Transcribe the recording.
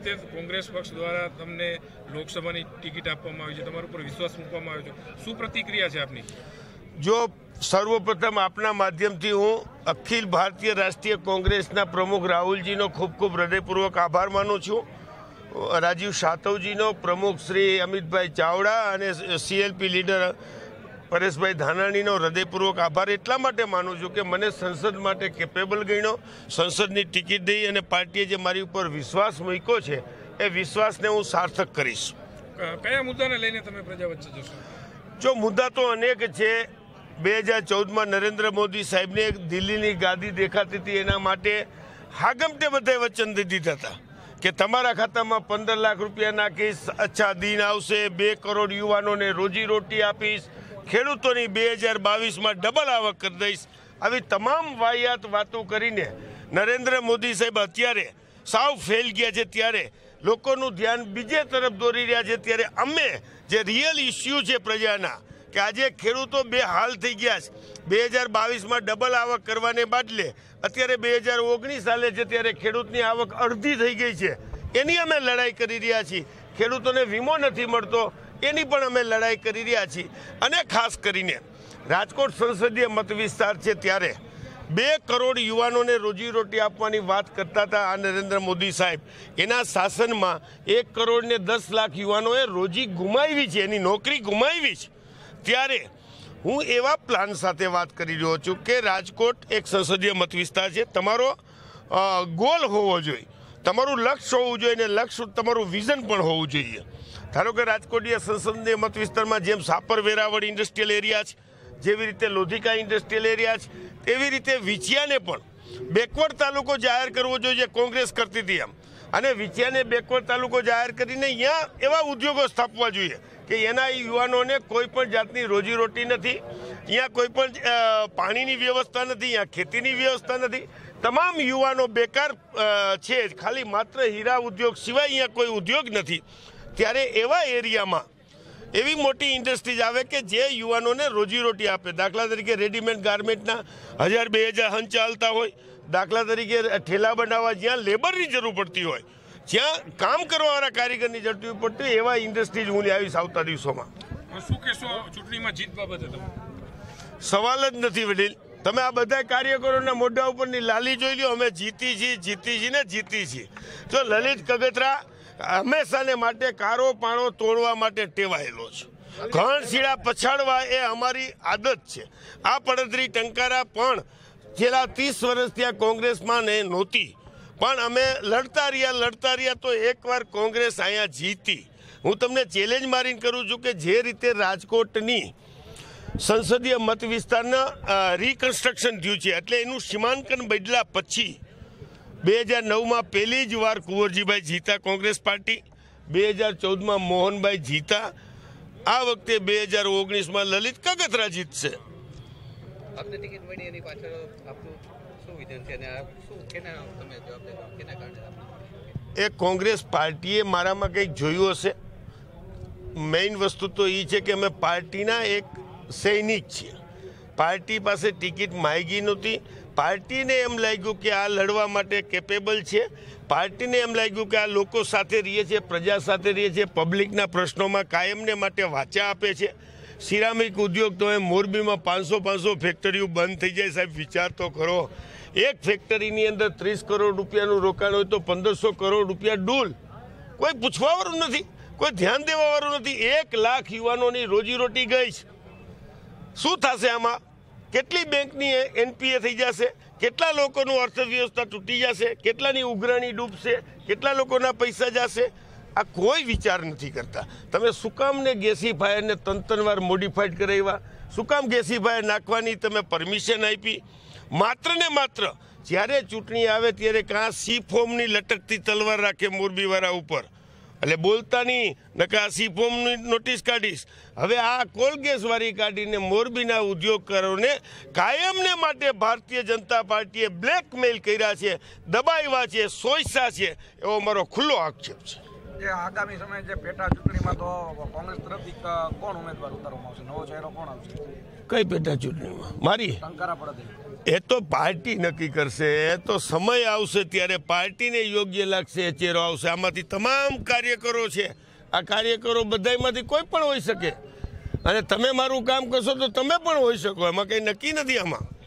વખતે કોંગ્રેસ પક્ષ દ્વારા તમને લોકસભાની ટિકિટ આપવામાં આવી છે, તમારા ઉપર વિશ્વાસ મૂકવામાં આવ્યો છે. શું પ્રતિક્રિયા છે આપની? જો સર્વપ્રથમ આપના માધ્યમથી હું અખિલ ભારતીય રાષ્ટ્રીય કોંગ્રેસના પ્રમુખ રાહુલજીનો ખૂબ ખૂબ હૃદયપૂર્વક આભાર માનું છું. રાજીવ સાતવજીનો પ્રમુખ શ્રી અમિતભાઈ ચાવડા અને સીએલપી લીડર પરેશભાઈ ધાનાણીનો હૃદયપૂર્વક આભાર. એટલા માટે માનું છું કે મને સંસદ માટે કેપેબલ ગણ્યો. સંસદની ટિકિટ દઈ અને પાર્ટીએ જે મારી ઉપર વિશ્વાસ મૂક્યો છે એ વિશ્વાસને હું સાર્થક કરીશ. કયા મુદ્દાને લઈને તમે પ્રજા વચ્ચે જશો? જો મુદ્દા તો અનેક છે. બે હજાર ચૌદમાં નરેન્દ્ર મોદી સાહેબને દિલ્હીની ગાદી દેખાતી હતી એના માટે હાગમટે બધાએ વચન દીધા હતા કે તમારા ખાતામાં પંદર લાખ રૂપિયા નાખીશ અચ્છા દિન આવશે બે કરોડ યુવાનોને રોજી રોટી આપીશ ખેડૂતોની બે હજાર બાવીસમાં ડબલ આવક કરી દઈશ. આવી તમામ વાહિયાત વાતો કરીને નરેન્દ્ર મોદી સાહેબ અત્યારે સાવ ફેલ ગયા છે ત્યારે. લોકોનું ધ્યાન બીજે તરફ દોરી રહ્યા છે ત્યારે અમે જે રિયલ ઇસ્યુ છે પ્રજાના, કે આજે ખેડૂતો બે હાલ થઈ ગયા છે. બે હજાર બાવીસમાં ડબલ આવક કરવાને બદલે અત્યારે બે હજાર ઓગણીસ સાલે છે ત્યારે ખેડૂતની આવક અડધી થઈ ગઈ છે. એની અમે લડાઈ કરી રહ્યા છીએ. ખેડૂતોને વીમો નથી મળતો. એની પણ અમે લડાઈ કરી રહ્યા છીએ. અને ખાસ કરીને રાજકોટ સંસદીય મત વિસ્તાર છે ત્યારે બે કરોડ યુવાનોને રોજીરોટી આપવાની વાત કરતા હતા આ નરેન્દ્ર મોદી સાહેબ. એના શાસનમાં એક કરોડને દસ લાખ યુવાનોએ રોજી ગુમાવી છે, એની નોકરી ગુમાવી છે. ત્યારે હું એવા પ્લાન સાથે વાત કરી રહ્યો છું કે રાજકોટ એક સંસદીય મત વિસ્તાર છે. તમારો ગોલ હોવો જોઈએ. તમારું લક્ષ્ય હોવું જોઈએ અને લક્ષ્ય તમારું વિઝન પણ હોવું જોઈએ. ધારો કે રાજકોટીય સંસદીય મત વિસ્તારમાં જેમ સાપર વેરાવળ ઇન્ડસ્ટ્રીયલ એરિયા છે, જેવી રીતે લોધિકા ઇન્ડસ્ટ્રીયલ એરિયા છે, તેવી રીતે વિછિયાને પણ બેકવર્ડ તાલુકો જાહેર કરવો જોઈએ કોંગ્રેસ કરતી હતી એમ. અને વિછિયાને બેકવર્ડ તાલુકો જાહેર કરીને અહીંયા એવા ઉદ્યોગો સ્થાપવા જોઈએ. કે એના યુવાનોને કોઈ પણ જાતની રોજીરોટી નથી. અહીંયા કોઈ પણ પાણીની વ્યવસ્થા નથી, અહીંયા ખેતીની વ્યવસ્થા નથી. તમામ યુવાનો બેકાર છે. ખાલી માત્ર હીરા ઉદ્યોગ સિવાય અહીંયા કોઈ ઉદ્યોગ નથી. ત્યારે એવા એરિયામાં એવી મોટી ઇન્ડસ્ટ્રીઝ આવે કે જે યુવાનોને રોજીરોટી આપે. દાખલા તરીકે રેડીમેડ ગાર્મેન્ટના હજાર બે હજાર હંચ ચાલતા હોય. દાખલા તરીકે ઠેલા બનાવવા જ્યાં લેબરની જરૂર પડતી હોય. જ્યાં કામ કરવાવાળા કારીગરની જરૂર પડતી એવા ઇન્ડસ્ટ્રીઝ હું આવીશ આવતા દિવસોમાં. શું કહેશો ચૂંટણીમાં જીત બાબતે સવાલ જ નથી વડીલ. તમે આ બધા કાર્યકરોના મોઢા ઉપરની લાલી જોઈ લો અમે જીતી છીએ જીતી છીએ ને જીતી છીએ. જો લલિત કગતરા હંમેશાને માટે કારો પાણો તોડવા માટે ટેવાયેલો છે. ઘણ શીળા પછાડવા એ અમારી આદત છે. આ પડતરી ટંકારા પણ છેલ્લા ત્રીસ વર્ષથી આ કોંગ્રેસમાં ને નહોતી. પણ અમે લડતા રહ્યા લડતા રહ્યા તો એકવાર કોંગ્રેસ અહીંયા જીતી. હું તમને ચેલેન્જ મારીને કરું છું કે જે રીતે રાજકોટની સંસદીય મત વિસ્તારના રિકન્સ્ટ્રક્શન થયું છે. એટલે એનું સીમાંકન બદલા પછી બે હજાર નવમાં પહેલી જ વાર કુંવરજીભાઈ જીતા કોંગ્રેસ પાર્ટી, બે હજાર ચૌદમાં મોહનભાઈ જીતા. આ વખતે બે હજાર ઓગણીસમાં લલિત કગતરા જીતશે. આપને ટિકિટ મળી એની પાછળ આપનું શું વિધન છે અને શું, કેના તમે જવાબ છો? કેના કારણે એ કોંગ્રેસ પાર્ટીએ મારામાં કંઈક જોયું હશે? મેઇન વસ્તુ તો એ છે કે અમે પાર્ટીના એક સૈનિક છીએ. પાર્ટી પાસે ટિકિટ માગી નહોતી. પાર્ટીને એમ લાગ્યું કે આ લડવા માટે કેપેબલ છે. પાર્ટીને એમ લાગ્યું કે આ લોકો સાથે રહીએ છે પ્રજા સાથે રહીએ છે પબ્લિકના પ્રશ્નોમાં કાયમને માટે વાચા આપે છે. સિરામિક ઉદ્યોગ તો એ મોરબીમાં પાંચસો પાંચસો ફેક્ટરીઓ બંધ થઈ જાય સાહેબ, વિચાર તો કરો. એક ફેક્ટરીની અંદર ત્રીસ કરોડ રૂપિયાનું રોકાણ હોય તો પંદરસો કરોડ રૂપિયા ડૂલ. કોઈ પૂછવાવાળું નથી, કોઈ ધ્યાન દેવાવાળું નથી. એક લાખ યુવાનોની રોજીરોટી ગઈ છે. શું થશે આમાં? કેટલી બેંકની એનપીએ થઈ જશે? કેટલા લોકોનું અર્થવ્યવસ્થા તૂટી જશે? કેટલાની ઉઘરાણી ડૂબશે? કેટલા લોકોના પૈસા જશે? આ કોઈ વિચાર નથી કરતા. તમે શું કામ ને ગેસીફાયરને ત્રણ મોડિફાઈડ કરાવ્યા? શું કામ ગેસીફાયર નાખવાની તમે પરમિશન આપી? માત્ર ને માત્ર જ્યારે ચૂંટણી આવે ત્યારે કાં સી ફોર્મની લટકતી તલવાર રાખે મોરબીવાળા ઉપર? એટલે બોલતા નહીં નકા સી ફોર્મની નોટિસ કાઢીશ. હવે આ કોલ ગેસ કાઢીને મોરબીના ઉદ્યોગકારોને કાયમને માટે ભારતીય જનતા પાર્ટીએ બ્લેકમેલ કર્યા છે, દબાવ્યા છે, સોયસા છે, એવો મારો ખુલ્લો આક્ષેપ છે. જે આગામી સમયે જે પેટા ચૂંટણીમાં તો કોંગ્રેસ તરફથી કોણ ઉમેદવાર ઉતારવામાં આવશે? નવો ચહેરો કોણ આવશે? કઈ પેટા ચૂંટણીમાં? મારી. ટંકારા પડે એ તો પાર્ટી નક્કી કરશે. એ તો સમય આવશે ત્યારે પાર્ટીને યોગ્ય લાગશે એ ચહેરો આવશે. આમાંથી તમામ કાર્યકરો છે. આ કાર્યકરો બધાયમાંથી કોઈ પણ હોઈ શકે. અને તમે મારું કામ કરશો તો તમે પણ હોઈ શકો. એમાં કંઈ નક્કી નથી આમાં.